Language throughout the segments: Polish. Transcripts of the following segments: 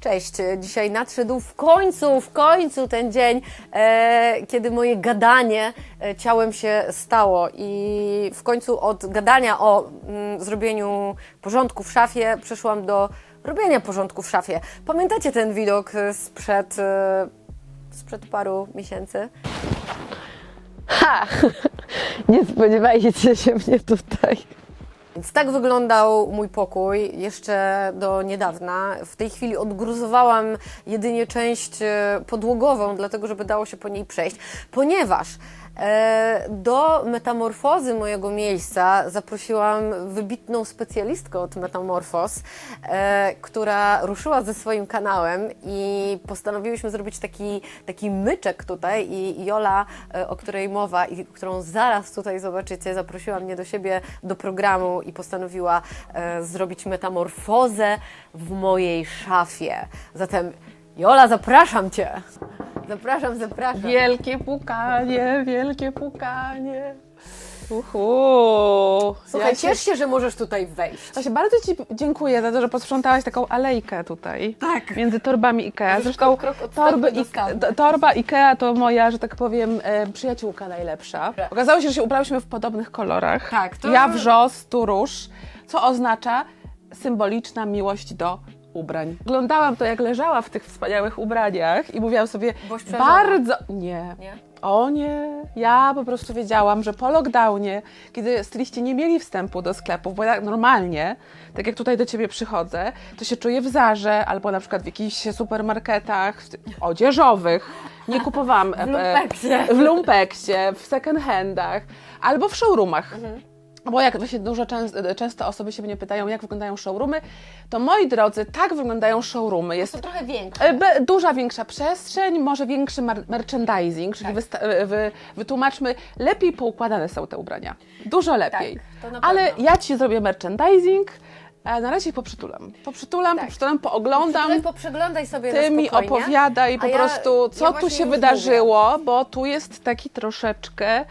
Cześć, dzisiaj nadszedł w końcu, w końcu ten dzień, e, kiedy moje gadanie e, ciałem się stało i w końcu od gadania o mm, zrobieniu porządku w szafie przeszłam do robienia porządku w szafie. Pamiętacie ten widok e, sprzed, e, sprzed paru miesięcy? Ha! Nie spodziewajcie się mnie tutaj. Więc tak wyglądał mój pokój jeszcze do niedawna. W tej chwili odgruzowałam jedynie część e, podłogową, dlatego żeby dało się po niej przejść, ponieważ do metamorfozy mojego miejsca zaprosiłam wybitną specjalistkę od Metamorfos, e, która ruszyła ze swoim kanałem i postanowiłyśmy zrobić taki, taki myczek tutaj i Jola, e, o której mowa i którą zaraz tutaj zobaczycie, zaprosiła mnie do siebie do programu i postanowiła e, zrobić metamorfozę w mojej szafie. Zatem Jola, zapraszam Cię! Zapraszam, zapraszam. Wielkie pukanie, wielkie pukanie. Uhu. Słuchaj, ja ciesz się, że możesz tutaj wejść. się bardzo Ci dziękuję za to, że posprzątałaś taką alejkę tutaj. Tak. Między torbami Ikea. Zresztą krok odstępu torby do I, skamu. t- torba Ikea to moja, że tak powiem, e, przyjaciółka najlepsza. Tak. Okazało się, że się ubrałyśmy w podobnych kolorach. Tak, to- Ja wrzos, tu róż, co oznacza symboliczna miłość do ubrań. Oglądałam to, jak leżała w tych wspaniałych ubraniach i mówiłam sobie, bardzo... Nie. Nie? O nie, ja po prostu wiedziałam, że po lockdownie, kiedy styliści nie mieli wstępu do sklepów, bo ja normalnie, tak jak tutaj do ciebie przychodzę, to się czuję w Zarze albo na przykład w jakichś supermarketach odzieżowych. Nie kupowałam e, W lumpeksie. w lumpeksie, w second handach albo w showroomach. Bo jak właśnie dużo często, osoby się mnie pytają, jak wyglądają showroomy, to moi drodzy, tak wyglądają showroomy. Jest To trochę większe. E, Duża, większa przestrzeń, może większy merchandising, czyli wysta- e, wy- wytłumaczmy, lepiej poukładane są te ubrania. Dużo lepiej. to na Ale ja ci zrobię merchandising, a na razie poprzytulam. Poprzytulam, Tak. poprzytulam, pooglądam. Tutaj poprzeglądaj sobie Ty mi opowiadaj po ja- prostu, co ja tu się wydarzyło, bo tu jest taki troszeczkę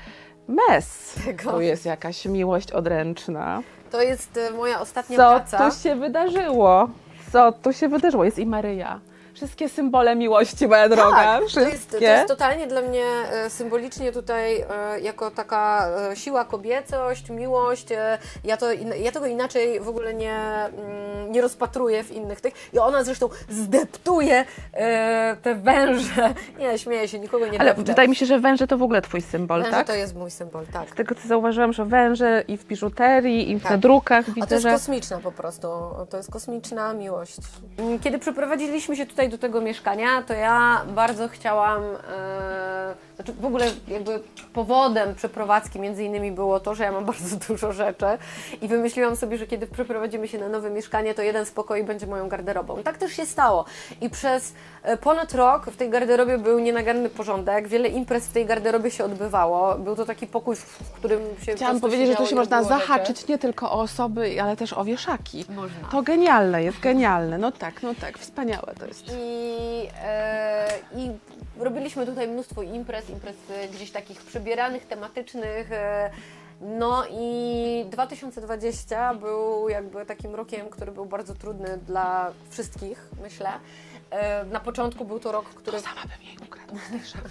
mes. Tego. Tu jest jakaś miłość odręczna. To jest e, moja ostatnia Co praca. tu się wydarzyło? Co tu się wydarzyło? Jest i Maryja. Wszystkie symbole miłości, moja droga. Tak, to jest, to jest totalnie dla mnie e, symbolicznie tutaj e, jako taka e, siła kobiecość, miłość. Ja, to, ja tego inaczej w ogóle nie, mm, nie rozpatruję w innych tych. I ona zresztą zdeptuje te węże. Nie, śmieję się, nikogo nie Ale depczę. wydaje mi się, że węże to w ogóle twój symbol, Węże tak? to jest mój symbol, tak. Z tego co zauważyłam, że węże i w biżuterii, i w Tak. nadrukach A widzę, to jest że... kosmiczna po prostu, to jest kosmiczna miłość. Kiedy przeprowadziliśmy się tutaj do tego mieszkania, to ja bardzo chciałam, e, znaczy w ogóle jakby powodem przeprowadzki między innymi było to, że ja mam bardzo dużo rzeczy i wymyśliłam sobie, że kiedy przeprowadzimy się na nowe mieszkanie, to jeden z pokoi będzie moją garderobą. Tak też się stało. I przez e, ponad rok w tej garderobie był nienaganny porządek, wiele imprez w tej garderobie się odbywało. Był to taki pokój, w którym się Chciałam powiedzieć, że tu się można robiło rzeczy. zahaczyć nie tylko o osoby, ale też o wieszaki. Można. To genialne jest, genialne. No tak, no tak, wspaniałe to jest. I, e, I robiliśmy tutaj mnóstwo imprez, imprez e, gdzieś takich przebieranych, tematycznych. E, no i 2020 był jakby takim rokiem, który był bardzo trudny dla wszystkich, myślę. E, na początku był to rok, który, Sama bym jej ukradła.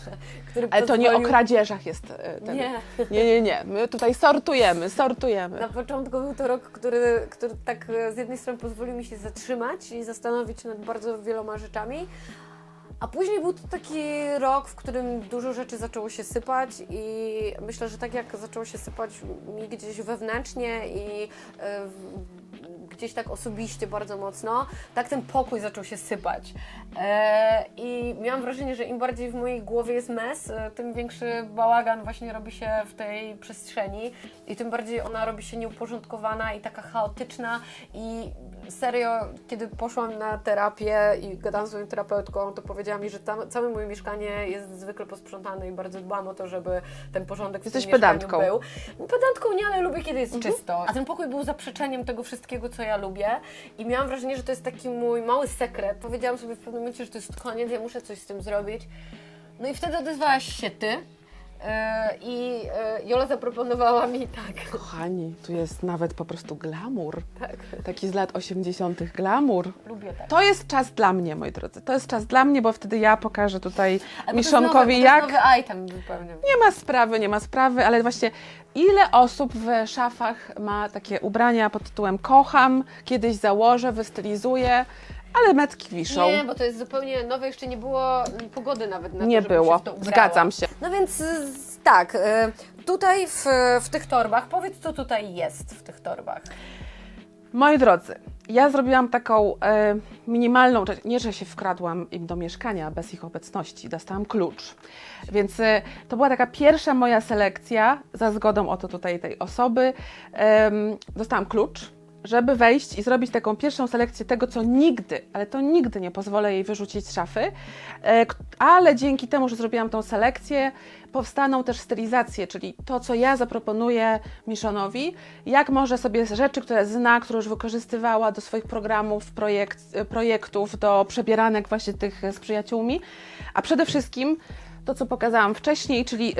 który Ale to nie o kradzieżach jest ten... Nie. nie, nie, nie. My tutaj sortujemy, sortujemy. Na początku był to rok, który, który tak z jednej strony pozwolił mi się zatrzymać i zastanowić nad bardzo wieloma rzeczami, a później był to taki rok, w którym dużo rzeczy zaczęło się sypać i myślę, że tak jak zaczęło się sypać mi gdzieś wewnętrznie i e, gdzieś tak osobiście bardzo mocno, tak ten pokój zaczął się sypać. E, I miałam wrażenie, że im bardziej w mojej głowie jest mes, e, tym większy bałagan właśnie robi się w tej przestrzeni i tym bardziej ona robi się nieuporządkowana i taka chaotyczna i serio, kiedy poszłam na terapię i gadałam z moją terapeutką, to powiedziała mi, że tam, całe moje mieszkanie jest zwykle posprzątane i bardzo dbam o to, żeby ten porządek w Jesteś tym mieszkaniu pedantką. był. Pedantką nie, ale lubię, kiedy jest czysto. A ten pokój był zaprzeczeniem tego wszystkiego, co ja lubię i miałam wrażenie, że to jest taki mój mały sekret. Powiedziałam sobie w pewnym momencie, że to jest koniec, ja muszę coś z tym zrobić. No i wtedy odezwałaś się Ty e, i e, Jola zaproponowała mi tak. Kochani, tu jest nawet po prostu glamour. tak. Taki z lat 80. glamour. Lubię tak. To jest czas dla mnie, moi drodzy. To jest czas dla mnie, bo wtedy ja pokażę tutaj A bo to jest Miszonkowi, nowy, jak. To jest nowy item zupełnie. Nie ma sprawy, nie ma sprawy, ale właśnie ile osób w szafach ma takie ubrania pod tytułem kocham, kiedyś założę, wystylizuję, ale metki wiszą. Nie, bo to jest zupełnie nowe, jeszcze nie było pogody nawet na to, Nie żebym było, się w to zgadzam się. No więc y, tak, y, tutaj w, w tych torbach, powiedz co tutaj jest w tych torbach. Moi drodzy, ja zrobiłam taką e, minimalną rzecz. Nie, że się wkradłam im do mieszkania bez ich obecności, dostałam klucz. Więc e, to była taka pierwsza moja selekcja, za zgodą oto tutaj tej osoby. Em, dostałam klucz, żeby wejść i zrobić taką pierwszą selekcję tego, co nigdy, ale to nigdy nie pozwolę jej wyrzucić z szafy. E, ale dzięki temu, że zrobiłam tą selekcję, powstaną też stylizacje, czyli to, co ja zaproponuję Miszonowi, jak może sobie rzeczy, które zna, które już wykorzystywała do swoich programów, projekt, projektów, do przebieranek właśnie tych z przyjaciółmi, a przede wszystkim to, co pokazałam wcześniej, czyli y,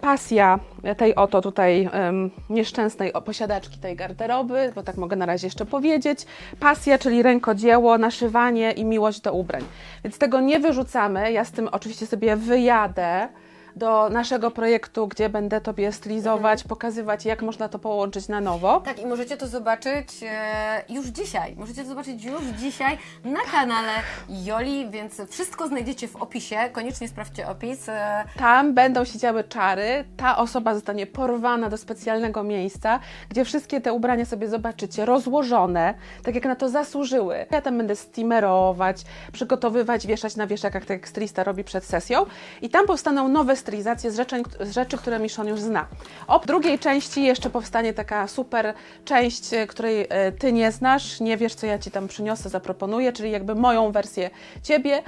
pasja tej oto tutaj ym, nieszczęsnej posiadaczki tej garderoby, bo tak mogę na razie jeszcze powiedzieć. Pasja, czyli rękodzieło, naszywanie i miłość do ubrań. Więc tego nie wyrzucamy. Ja z tym oczywiście sobie wyjadę do naszego projektu, gdzie będę Tobie stylizować, pokazywać, jak można to połączyć na nowo. Tak, i możecie to zobaczyć e, już dzisiaj. Możecie to zobaczyć już dzisiaj na kanale Joli, więc wszystko znajdziecie w opisie. Koniecznie sprawdźcie opis. E, Tam będą się działy czary, ta osoba zostanie porwana do specjalnego miejsca, gdzie wszystkie te ubrania sobie zobaczycie rozłożone, tak jak na to zasłużyły. Ja tam będę steamerować, przygotowywać, wieszać na wieszakach, tak jak stylista robi przed sesją. I tam powstaną nowe stylizacje z rzeczy, z rzeczy które Miszon już zna. O drugiej części jeszcze powstanie taka super część, e, której e, Ty nie znasz, nie wiesz, co ja Ci tam przyniosę, zaproponuję, czyli jakby moją wersję Ciebie.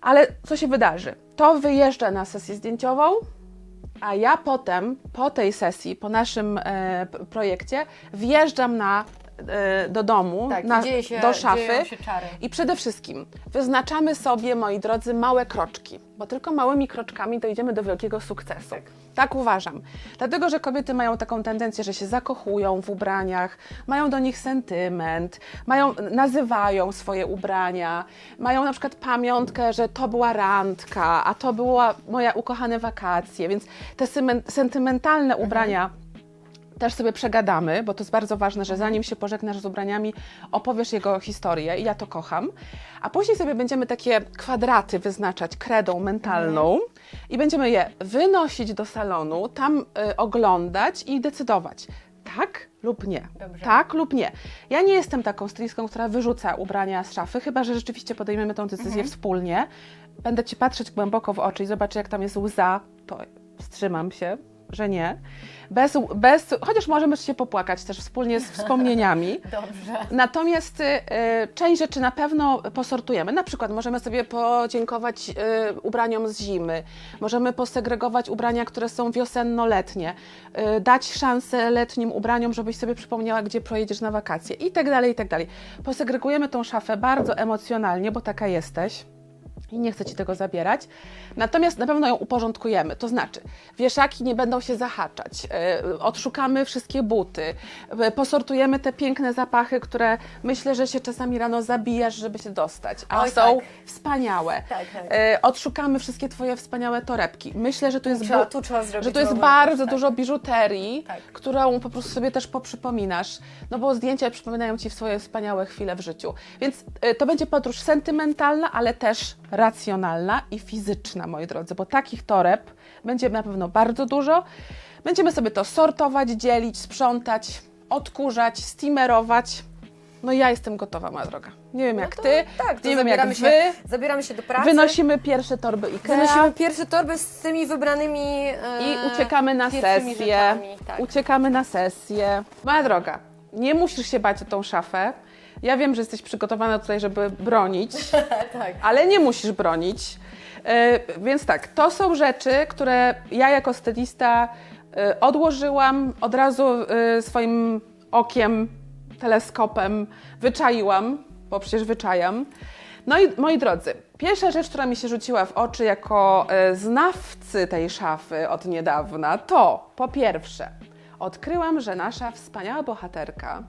Ale co się wydarzy? To wyjeżdża na sesję zdjęciową, a ja potem, po tej sesji, po naszym e, projekcie, wjeżdżam na, do domu, tak, na, się, do szafy. dzieją się czary. I przede wszystkim wyznaczamy sobie, moi drodzy, małe kroczki, bo tylko małymi kroczkami dojdziemy do wielkiego sukcesu. Tak. uważam. Dlatego, że kobiety mają taką tendencję, że się zakochują w ubraniach, mają do nich sentyment, mają, nazywają swoje ubrania, mają na przykład pamiątkę, że to była randka, a to była moja ukochane wakacje, więc te sentymentalne ubrania też sobie przegadamy, bo to jest bardzo ważne, że zanim się pożegnasz z ubraniami, opowiesz jego historię i ja to kocham. A później sobie będziemy takie kwadraty wyznaczać kredą mentalną i będziemy je wynosić do salonu, tam y, oglądać i decydować. Tak lub nie. Dobrze. Tak lub nie. Ja nie jestem taką stylistką, która wyrzuca ubrania z szafy, chyba że rzeczywiście podejmiemy tę decyzję wspólnie. Będę ci patrzeć głęboko w oczy i zobaczę, jak tam jest łza, to wstrzymam się, że nie. Bez, bez, chociaż możemy się popłakać też wspólnie z wspomnieniami. Dobrze. Natomiast y, część rzeczy na pewno posortujemy. Na przykład możemy sobie podziękować y, ubraniom z zimy, możemy posegregować ubrania, które są wiosenno-letnie, y, dać szansę letnim ubraniom, żebyś sobie przypomniała, gdzie pojedziesz na wakacje i tak dalej, i tak dalej. Posegregujemy tą szafę bardzo emocjonalnie, bo taka jesteś i nie chcę Ci tego zabierać. Natomiast na pewno ją uporządkujemy. To znaczy, wieszaki nie będą się zahaczać, yy, odszukamy wszystkie buty, yy, posortujemy te piękne zapachy, które myślę, że się czasami rano zabijasz, żeby się dostać, a Oj, są tak. wspaniałe. Tak, tak. Yy, odszukamy wszystkie Twoje wspaniałe torebki. Myślę, że tu jest, Trzeba, tu trzeba że tu jest bardzo tak. dużo biżuterii, Tak. którą po prostu sobie też poprzypominasz, no bo zdjęcia przypominają Ci swoje wspaniałe chwile w życiu. Więc to będzie podróż sentymentalna, ale też racjonalna i fizyczna, moi drodzy, bo takich toreb będzie na pewno bardzo dużo. Będziemy sobie to sortować, dzielić, sprzątać, odkurzać, steamerować. No ja jestem gotowa, moja droga. Nie wiem jak No to Ty, tak, nie wiem jak Wy. się, zabieramy się do pracy. Wynosimy pierwsze torby Ikea. Wynosimy pierwsze torby z tymi wybranymi e, I uciekamy na sesję. rzeczami, tak. Uciekamy na sesję. Moja droga, nie musisz się bać o tą szafę. Ja wiem, że jesteś przygotowana tutaj, żeby bronić, tak. ale nie musisz bronić. E, więc tak, to są rzeczy, które ja jako stylista e, odłożyłam, od razu e, swoim okiem, teleskopem wyczaiłam, bo przecież wyczajam. No i moi drodzy, Pierwsza rzecz, która mi się rzuciła w oczy jako znawcy tej szafy od niedawna, to po pierwsze, odkryłam, że nasza wspaniała bohaterka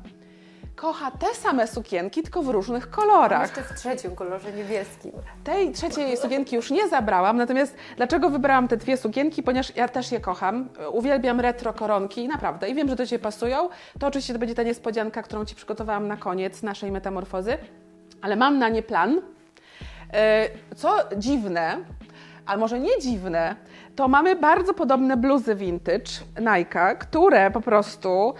kocha te same sukienki, tylko w różnych kolorach. Jeszcze w trzecim kolorze niebieskim. Tej trzeciej sukienki już nie zabrałam, natomiast dlaczego wybrałam te dwie sukienki? Ponieważ ja też je kocham, uwielbiam retro koronki, naprawdę, i wiem, że do Ciebie pasują. To oczywiście to będzie ta niespodzianka, którą Ci przygotowałam na koniec naszej metamorfozy, ale mam na nie plan. E, Co dziwne, a może nie dziwne, to mamy bardzo podobne bluzy vintage Nike, które po prostu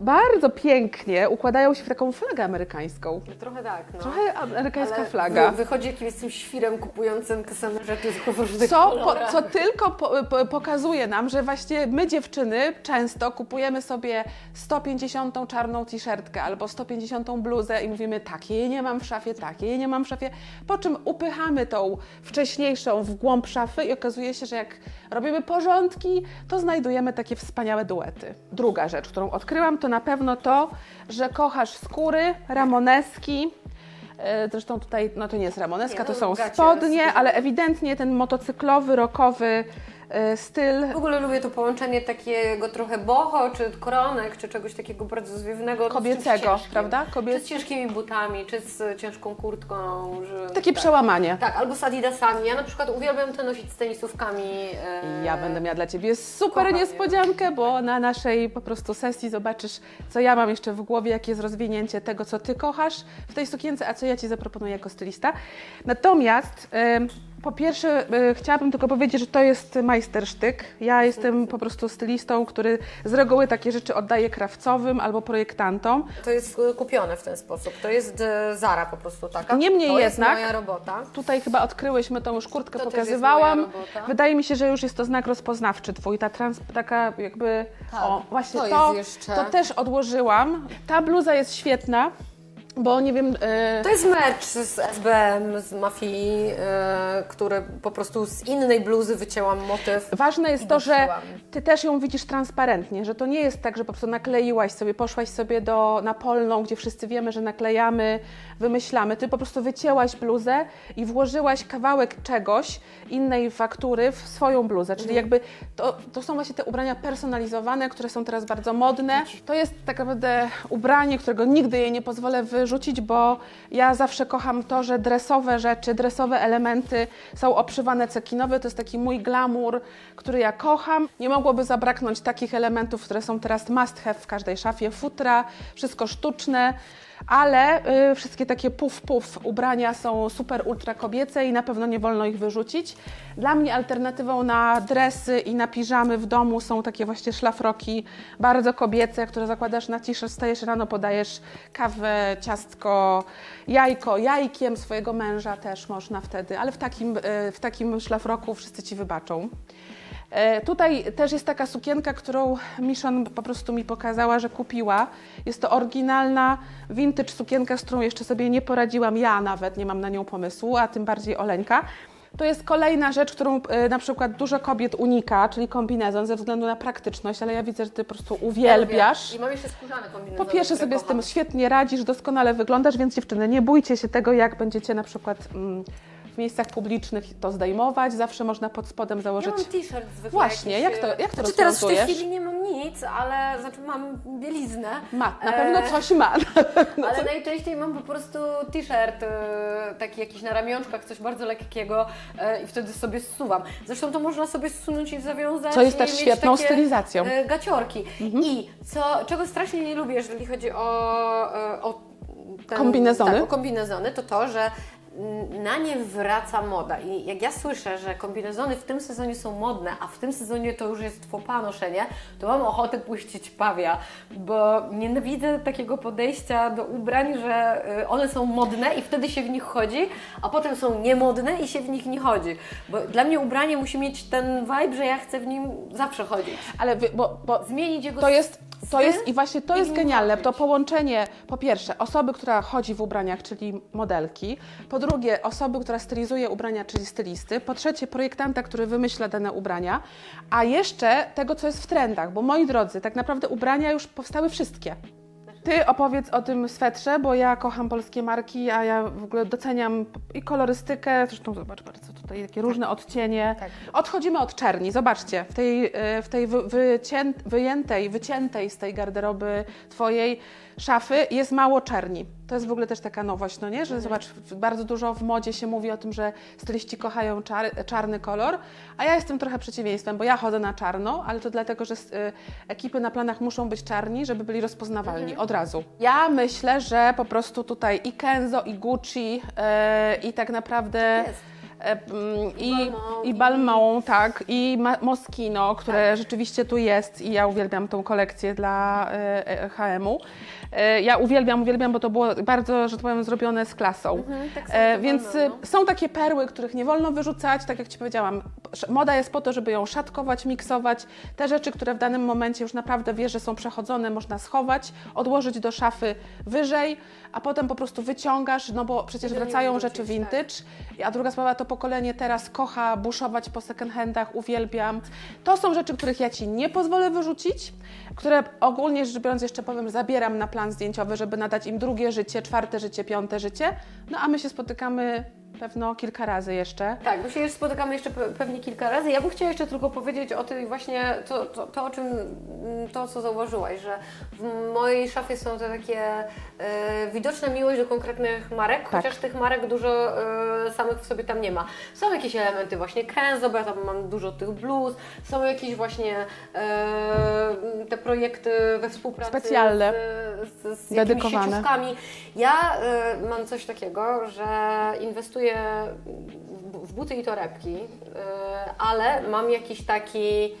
bardzo pięknie układają się w taką flagę amerykańską. Trochę tak, no. Trochę amerykańska Ale flaga. wy- Wychodzi jakimś tym świrem kupującym te same rzeczy w różnych Co, po, kolorach. co tylko po, po, pokazuje nam, że właśnie my dziewczyny często kupujemy sobie 150 czarną t-shirtkę albo 150 bluzę i mówimy takiej nie mam w szafie, takiej nie mam w szafie, po czym upychamy tą wcześniejszą w głąb szafy i okazuje się, że jak robimy porządki, to znajdujemy takie wspaniałe duety. Druga rzecz, którą odkryłam, to na pewno to, że kochasz skóry, ramoneski, E, Zresztą tutaj, no to nie jest ramoneska, to no, są spodnie, ale ewidentnie ten motocyklowy, rockowy e, styl. W ogóle lubię to połączenie takiego trochę boho, czy koronek, czy czegoś takiego bardzo zwiewnego. Kobiecego, ciężkim. prawda? Czy Kobiec... z ciężkimi butami, czy z ciężką kurtką. Że... Takie tak. przełamanie. Tak, albo z adidasami. Ja na przykład uwielbiam to nosić z tenisówkami. e, Ja będę miała dla Ciebie super Kocham je. niespodziankę, bo na naszej po prostu sesji zobaczysz, co ja mam jeszcze w głowie, jakie jest rozwinięcie tego, co Ty kochasz w tej sukience, a co ja Ci zaproponuję jako stylista. Natomiast em, po pierwsze e, chciałabym tylko powiedzieć, że to jest majstersztyk. Ja jestem po prostu stylistą, który z reguły takie rzeczy oddaje krawcowym albo projektantom. To jest e, kupione w ten sposób. To jest e, Zara po prostu taka. Niemniej to jednak- jest moja robota. Tutaj chyba odkryłyśmy tą już kurtkę, To pokazywałam. Wydaje mi się, że już jest to znak rozpoznawczy twój, ta trans, taka jakby, Tak, o właśnie to to, jest jeszcze- to też odłożyłam. Ta bluza jest świetna, bo nie wiem, e, To jest merch z SBM, z Mafii, e, które po prostu z innej bluzy wycięłam motyw. Ważne jest to, że ty też ją widzisz transparentnie, że to nie jest tak, że po prostu nakleiłaś sobie, poszłaś sobie do, na polną, gdzie wszyscy wiemy, że naklejamy, wymyślamy. Ty po prostu wycięłaś bluzę i włożyłaś kawałek czegoś, innej faktury w swoją bluzę. Czyli jakby to, to są właśnie te ubrania personalizowane, które są teraz bardzo modne. To jest tak naprawdę ubranie, którego nigdy jej nie pozwolę wyrzucić, bo ja zawsze kocham to, że dresowe rzeczy, dresowe elementy są obszywane cekinowe. To jest taki mój glamour, który ja kocham. Nie mogłoby zabraknąć takich elementów, które są teraz must have w każdej szafie. Futra, wszystko sztuczne. Ale y, wszystkie takie puf-puf ubrania są super ultra kobiece i na pewno nie wolno ich wyrzucić. Dla mnie alternatywą na dresy i na piżamy w domu są takie właśnie szlafroki bardzo kobiece, które zakładasz na t-shirt, stajesz rano, podajesz kawę, ciastko, jajko, jajkiem swojego męża też można wtedy, ale w takim, y, w takim szlafroku wszyscy Ci wybaczą. E, Tutaj też jest taka sukienka, którą Mission po prostu mi pokazała, że kupiła. Jest to oryginalna, vintage sukienka, z którą jeszcze sobie nie poradziłam. Ja nawet nie mam na nią pomysłu, a tym bardziej Oleńka. To jest kolejna rzecz, którą e, na przykład dużo kobiet unika, czyli kombinezon ze względu na praktyczność, ale ja widzę, że Ty po prostu uwielbiasz. I mam jeszcze skórzane kombinezony. Po pierwsze sobie z tym kocham. świetnie radzisz, doskonale wyglądasz, więc dziewczyny, nie bójcie się tego, jak będziecie na przykład mm, w miejscach publicznych to zdejmować. Zawsze można pod spodem Ja założyć mam t-shirt zwykły Właśnie, jakiś, jak to- e, jak to znaczy teraz w tej chwili nie mam nic, ale znaczy mam bieliznę. Ma, na E, pewno coś ma. Ale najczęściej mam po prostu t-shirt, e, taki jakiś na ramionczkach, coś bardzo lekkiego e, i wtedy sobie zsuwam. Zresztą to można sobie zsunąć i zawiązać. Co jest też świetną takie, stylizacją. Mhm. e, Gaciorki. I co, czego strasznie nie lubię, jeżeli chodzi o, e, o ten, Kombinezony? Tak, kombinezony, to to, że na nie wraca moda. I jak ja słyszę, że kombinezony w tym sezonie są modne, a w tym sezonie to już jest fopa noszenie, to mam ochotę puścić pawia, bo nienawidzę takiego podejścia do ubrań, że y, one są modne i wtedy się w nich chodzi, a potem są niemodne i się w nich nie chodzi. Bo dla mnie ubranie musi mieć ten vibe, że ja chcę w nim zawsze chodzić. Ale wy, bo, bo Zmienić jego to jest, to jest i właśnie to jest genialne. To połączenie, po pierwsze, osoby, która chodzi w ubraniach, czyli modelki. Po drugie, osoby, która stylizuje ubrania, czyli stylisty. Po trzecie, projektanta, który wymyśla dane ubrania. A jeszcze tego, co jest w trendach, bo moi drodzy, tak naprawdę ubrania już powstały wszystkie. Ty opowiedz o tym swetrze, bo ja kocham polskie marki, a ja w ogóle doceniam i kolorystykę, zresztą zobacz bardzo tutaj jakie różne odcienie. Tak. Odchodzimy od czerni, zobaczcie, w tej, e, w tej wy, wycię, wyjętej, wyciętej z tej garderoby twojej szafy jest mało czerni. To jest w ogóle też taka nowość, no nie? Że zobacz, w- bardzo dużo w modzie się mówi o tym, że styliści kochają czar, czarny kolor, a ja jestem trochę przeciwieństwem, bo ja chodzę na czarno, ale to dlatego, że y, ekipy na planach muszą być czarni, żeby byli rozpoznawalni od razu. Ja myślę, że po prostu tutaj i Kenzo, i Gucci, e, i tak naprawdę... Jest. E, mm, I, Balmain, i Balmain, tak, i Moschino, które rzeczywiście tu jest i ja uwielbiam tą kolekcję dla e, e, H&M-u. Ja uwielbiam, uwielbiam, bo to było bardzo, że tak powiem, zrobione z klasą. Mhm, tak to więc Balmain, e, są takie perły, których nie wolno wyrzucać, tak jak Ci powiedziałam. Moda jest po to, żeby ją szatkować, miksować. Te rzeczy, które w danym momencie już naprawdę wiesz, że są przechodzone, można schować, odłożyć do szafy wyżej, a potem po prostu wyciągasz, no bo przecież Żeby wracają wyrzucić, rzeczy tak. vintage. A druga sprawa, to pokolenie teraz kocha buszować po second handach, uwielbiam. To są rzeczy, których ja Ci nie pozwolę wyrzucić, które ogólnie rzecz biorąc jeszcze powiem, zabieram na plan zdjęciowy, żeby nadać im drugie życie, czwarte życie, piąte życie. No a my się spotykamy pewno kilka razy jeszcze. Tak, my się już spotykamy jeszcze pe- pewnie kilka razy. Ja bym chciała jeszcze tylko powiedzieć o tym właśnie, to, to, to o czym, mm, to co zauważyłaś, że w mojej szafie są te takie e, widoczna miłość do konkretnych marek, Tak. chociaż tych marek dużo e, samych w sobie tam nie ma. Są jakieś elementy właśnie Kenzo, bo ja tam mam dużo tych blues, są jakieś właśnie e, te projekty we współpracy Specjalne. z, z, z jakimiś sieciówkami. Ja mam coś takiego, że inwestuję w, w buty i torebki, e, ale mam jakiś taki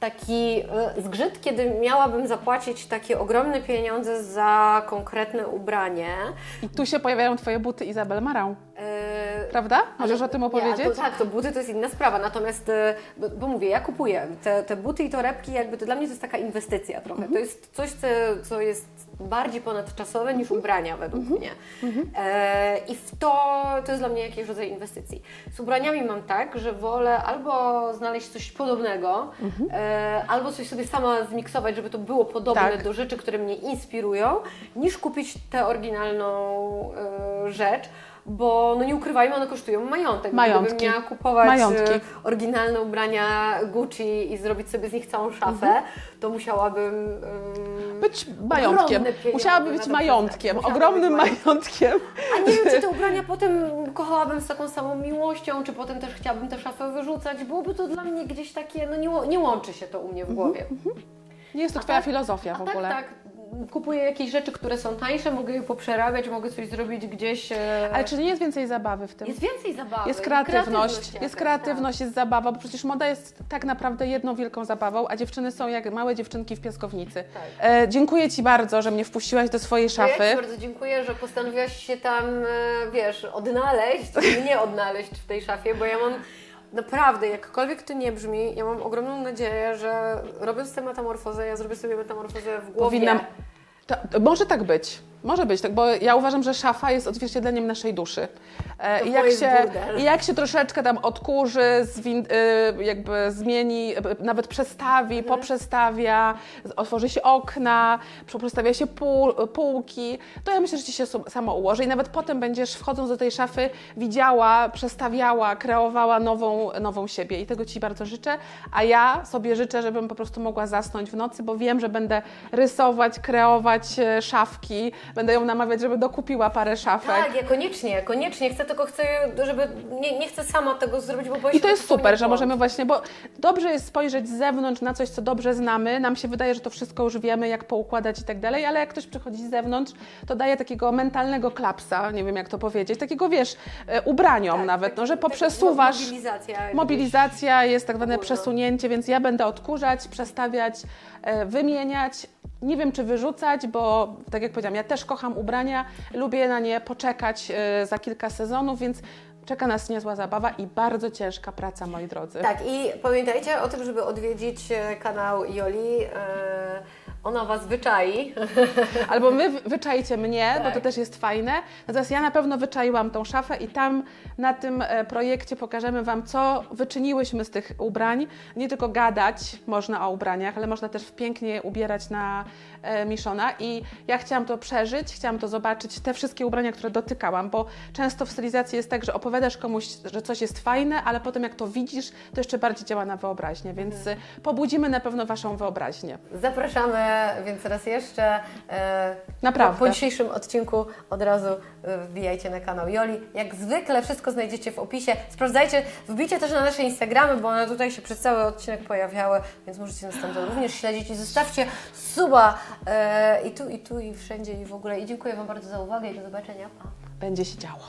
taki e, zgrzyt, kiedy miałabym zapłacić takie ogromne pieniądze za konkretne ubranie. I tu się pojawiają Twoje buty Izabel Marą, E, prawda? Możesz o tym opowiedzieć? Nie, to, tak, to buty to jest inna sprawa. Natomiast, e, bo, bo mówię, ja kupuję te, te buty i torebki, jakby to dla mnie to jest taka inwestycja trochę. Mhm. To jest coś, co, co jest bardziej ponadczasowe niż Mhm. ubrania według mnie. E, I w to, to jest dla mnie jakiś rodzaj inwestycji. Z ubraniami mam tak, że wolę albo znaleźć coś podobnego, Mhm. e, albo coś sobie sama zmiksować, żeby to było podobne Tak. do rzeczy, które mnie inspirują, niż kupić tę oryginalną e, rzecz. Bo no nie ukrywajmy, one kosztują majątek. Majątki. Gdybym miała kupować Majątki. e, oryginalne ubrania Gucci i zrobić sobie z nich całą szafę, Mhm. to musiałabym em, Być majątkiem. Musiałaby być majątkiem, ogromnym być majątkiem. A nie wiem, czy te ubrania potem kochałabym z taką samą miłością, czy potem też chciałabym tę szafę wyrzucać. Byłoby to dla mnie gdzieś takie, no nie, nie łączy się to u mnie w głowie. Nie jest to A Twoja tak- filozofia w tak, ogóle. tak. Kupuję jakieś rzeczy, które są tańsze, mogę je poprzerabiać, mogę coś zrobić gdzieś. e, Ale czy nie jest więcej zabawy w tym? Jest więcej zabawy. Jest kreatywność, jest kreatywność, jest zabawa, bo przecież moda jest tak naprawdę jedną wielką zabawą, a dziewczyny są jak małe dziewczynki w piaskownicy. Tak. E, dziękuję Ci bardzo, że mnie wpuściłaś do swojej Tak. Ja szafy. Ci bardzo dziękuję, że postanowiłaś się tam, e, wiesz, odnaleźć, mnie odnaleźć w tej szafie, bo ja mam naprawdę, jakkolwiek to nie brzmi, ja mam ogromną nadzieję, że robiąc tę metamorfozę, ja zrobię sobie metamorfozę w głowie. Powinnam. To, to może tak być. Może być, tak, bo ja uważam, że szafa jest odzwierciedleniem naszej duszy. E, I jak, się. I jak się troszeczkę tam odkurzy, zwin, y, jakby zmieni, y, nawet przestawi, Mhm. poprzestawia, otworzy się okna, przestawia się pół, półki, to ja myślę, że ci się samo ułoży i nawet potem będziesz wchodząc do tej szafy widziała, przestawiała, kreowała nową, nową siebie i tego Ci bardzo życzę, a ja sobie życzę, żebym po prostu mogła zasnąć w nocy, bo wiem, że będę rysować, kreować e, szafki, będę ją namawiać, żeby dokupiła parę szafek. Tak, ja koniecznie, koniecznie chcę, tylko chcę, żeby, nie, nie chcę sama tego zrobić, bo boję I to jest super, że możemy właśnie, bo dobrze jest spojrzeć z zewnątrz na coś, co dobrze znamy. Nam się wydaje, że to wszystko już wiemy, jak poukładać i tak dalej, ale jak ktoś przychodzi z zewnątrz, to daje takiego mentalnego klapsa, nie wiem jak to powiedzieć, takiego wiesz, e, ubraniom Tak, nawet, taki- no, że poprzesuwasz. Mobilizacja. Mobilizacja jest tak zwane przesunięcie, więc ja będę odkurzać, przestawiać, e, wymieniać. Nie wiem, czy wyrzucać, bo tak jak powiedziałam, ja też kocham ubrania, lubię na nie poczekać e, za kilka sezonów, więc czeka nas niezła zabawa i bardzo ciężka praca, moi drodzy. Tak, i pamiętajcie o tym, żeby odwiedzić e, kanał Joli, e, ona Was wyczai. Albo my wy- wyczajcie mnie, bo to Tak. też jest fajne. Natomiast ja na pewno wyczaiłam tą szafę i tam na tym e, projekcie pokażemy Wam, co wyczyniłyśmy z tych ubrań. Nie tylko gadać można o ubraniach, ale można też pięknie je ubierać na Miszona. I ja chciałam to przeżyć, chciałam to zobaczyć, te wszystkie ubrania, które dotykałam, bo często w stylizacji jest tak, że opowiadasz komuś, że coś jest fajne, ale potem jak to widzisz, to jeszcze bardziej działa na wyobraźnię, więc e, pobudzimy na pewno Waszą wyobraźnię. Zapraszamy więc raz jeszcze. E, Naprawdę. Po dzisiejszym odcinku od razu e, wbijajcie na kanał Joli. Jak zwykle wszystko znajdziecie w opisie. Sprawdzajcie, wbijcie też na nasze Instagramy, bo one tutaj się przez cały odcinek pojawiały, więc możecie nas tam również śledzić i zostawcie suba e, i tu, i tu, i wszędzie, i w ogóle. I dziękuję Wam bardzo za uwagę i do zobaczenia. Pa. Będzie się działo.